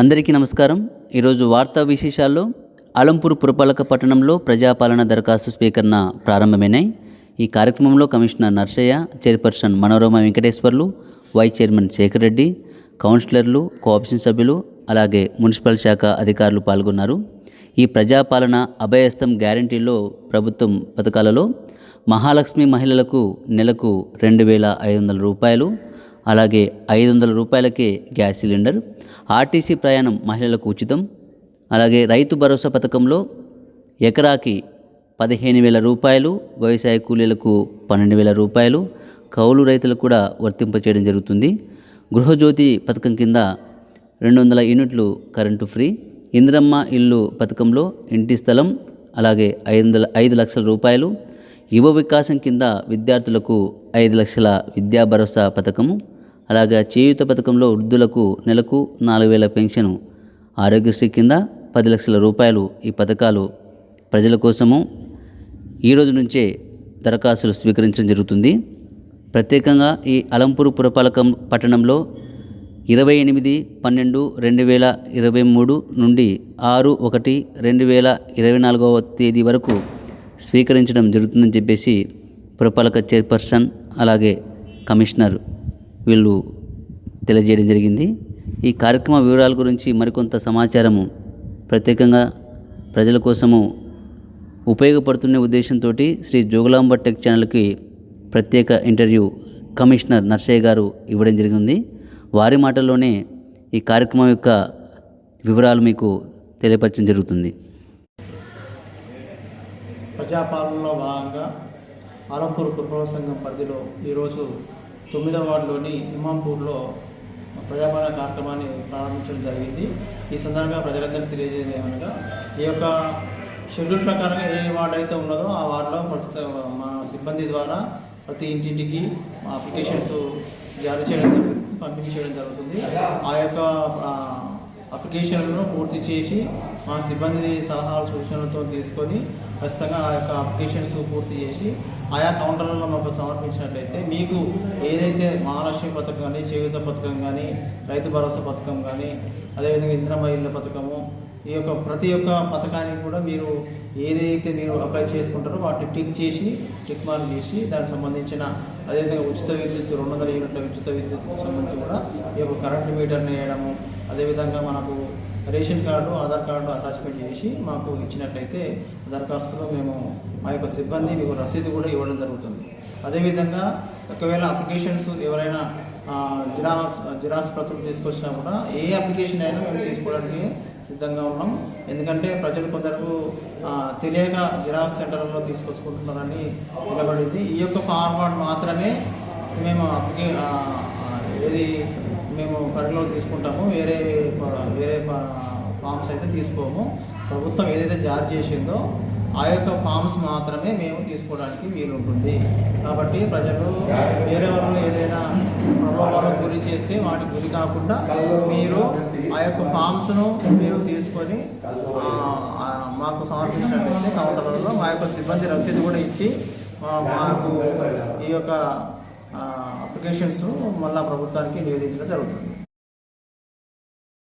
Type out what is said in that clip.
అందరికీ నమస్కారం. ఈరోజు వార్తా విశేషాల్లో అలంపూర్ పురపాలక పట్టణంలో ప్రజాపాలన దరఖాస్తు స్వీకరణ ప్రారంభమైనాయి. ఈ కార్యక్రమంలో commissioner Narsaiah chairperson Manorama Venkateswarlu vice chairman Shekar Reddy కౌన్సిలర్లు కోఆపరేషన్ సభ్యులు అలాగే మున్సిపల్ శాఖ అధికారులు పాల్గొన్నారు. ఈ ప్రజాపాలన అభయస్థం గ్యారంటీలో ప్రభుత్వం పథకాలలో మహాలక్ష్మి మహిళలకు నెలకు రెండు వేల ఐదు వందల రూపాయలు అలాగే ఐదు వందల రూపాయలకే గ్యాస్ సిలిండర్ ఆర్టీసీ ప్రయాణం మహిళలకు ఉచితం. అలాగే రైతు భరోసా పథకంలో ఎకరాకి పదిహేను వేల రూపాయలు వ్యవసాయ కూలీలకు పన్నెండు వేల రూపాయలు కౌలు రైతులకు కూడా వర్తింపచేయడం జరుగుతుంది. గృహజ్యోతి పథకం కింద రెండు వందల యూనిట్లు కరెంటు ఫ్రీ. ఇందిరమ్మ ఇల్లు పథకంలో ఇంటి స్థలం అలాగే ఐదు వందల ఐదు లక్షల రూపాయలు. యువ వికాసం కింద విద్యార్థులకు ఐదు లక్షల విద్యా భరోసా పథకము. అలాగే చేయూత పథకంలో వృద్ధులకు నెలకు నాలుగు వేల పెన్షను. ఆరోగ్యశ్రీ కింద పది లక్షల రూపాయలు ఈ పథకాలు. ప్రజల కోసము ఈ రోజు నుంచే దరఖాస్తులు స్వీకరించడం జరుగుతుంది. ప్రత్యేకంగా ఈ అలంపూర్ పురపాలకం పట్టణంలో ఇరవై ఎనిమిది పన్నెండు రెండు వేల ఇరవై మూడు నుండి ఆరు ఒకటి రెండు వేల ఇరవై నాలుగవ తేదీ వరకు స్వీకరించడం జరుగుతుందని చెప్పేసి పురపాలక చైర్పర్సన్ అలాగే కమిషనర్ వీళ్ళు తెలియజేయడం జరిగింది. ఈ కార్యక్రమ వివరాల గురించి మరికొంత సమాచారము ప్రత్యేకంగా ప్రజల కోసము ఉపయోగపడుతున్న ఉద్దేశంతో శ్రీ జోగులాంబ టెక్ ఛానల్కి ప్రత్యేక ఇంటర్వ్యూ కమిషనర్ నర్సయ్య గారు ఇవ్వడం జరిగింది. వారి మాటల్లోనే ఈ కార్యక్రమం యొక్క వివరాలు మీకు తెలియపరచడం జరుగుతుంది. ప్రజాపాలనలో భాగంగా ఆలంపూర్ కుటుంబ సంఘం పరిధిలో ఈరోజు తొమ్మిదవ వార్డులోని ఇమాంపూర్లో ప్రజాపాలన కార్యక్రమాన్ని ప్రారంభించడం జరిగింది. ఈ సందర్భంగా ప్రజలందరికీ తెలియజేయడం ఏమనగా ఈ యొక్క షెడ్యూల్ ప్రకారంగా ఏ వార్డు అయితే ఉన్నదో ఆ వార్డులో ప్రస్తుత మా సిబ్బంది ద్వారా ప్రతి ఇంటింటికి అప్లికేషన్స్ జారీ చేయడం జరుగుతుంది పంపిణీ చేయడం జరుగుతుంది. ఆ యొక్క అప్లికేషన్లను పూర్తి చేసి మా సిబ్బంది సలహాలు సూచనలతో తీసుకొని ఖచ్చితంగా ఆ యొక్క అప్లికేషన్స్ పూర్తి చేసి ఆయా కౌంటర్లలో మాకు సమర్పించినట్లయితే మీకు ఏదైతే మహాలక్ష్మి పథకం కానీ చేయుత పథకం కానీ రైతు భరోసా పథకం కానీ అదేవిధంగా ఇంద్రమ్మ ఇళ్ళ పథకము ఈ యొక్క ప్రతి ఒక్క పథకానికి కూడా మీరు ఏదైతే మీరు అప్లై చేసుకుంటారో వాటిని టిక్ చేసి టిక్ మార్క్ చేసి దానికి సంబంధించిన అదేవిధంగా ఉచిత విద్యుత్ రెండు వందల యూనిట్ల ఉచిత విద్యుత్ సంబంధించి కూడా ఈ యొక్క కరెంట్ మీటర్ని వేయడము అదేవిధంగా మనకు ration card Aadhaar card attachment చేసి మాకు ఇచ్చినట్లయితే దరఖాస్తులో మేము మా యొక్క సిబ్బంది మీకు రసీదు కూడా ఇవ్వడం జరుగుతుంది. అదేవిధంగా ఒకవేళ అప్లికేషన్స్ ఎవరైనా జిరాక్స్ జిరాక్స్ ప్రతులు తీసుకొచ్చినా కూడా ఏ అప్లికేషన్ అయినా మేము తీసుకోవడానికి సిద్ధంగా ఉన్నాం. ఎందుకంటే ప్రజలు కొందరు తెలియక జిరాక్స్ సెంటర్లో తీసుకొచ్చుకుంటున్నారని నిలబడింది ఈ యొక్క ఫార్మాట్ మాత్రమే మేము అప్లికే ఏది మేము పరిగణలోకి తీసుకుంటాము. వేరే వేరే ఫామ్స్ అయితే తీసుకోము. ప్రభుత్వం ఏదైతే జారీ చేసిందో ఆ యొక్క ఫామ్స్ మాత్రమే మేము తీసుకోవడానికి వీలుంటుంది. కాబట్టి ప్రజలు వేరే వాళ్ళు ఏదైనా ప్రలోభాలకు గురి చేస్తే వాటి గురి కాకుండా మీరు ఆ యొక్క ఫామ్స్ను మీరు తీసుకొని మాకు సమర్పించినట్లయితే సంవత్సరంలో మా యొక్క సిబ్బంది రసీదు కూడా ఇచ్చి మాకు ఈ యొక్క అప్లికేషన్స్ మళ్ళా ప్రభుత్వానికి నివేదించడం జరుగుతుంది.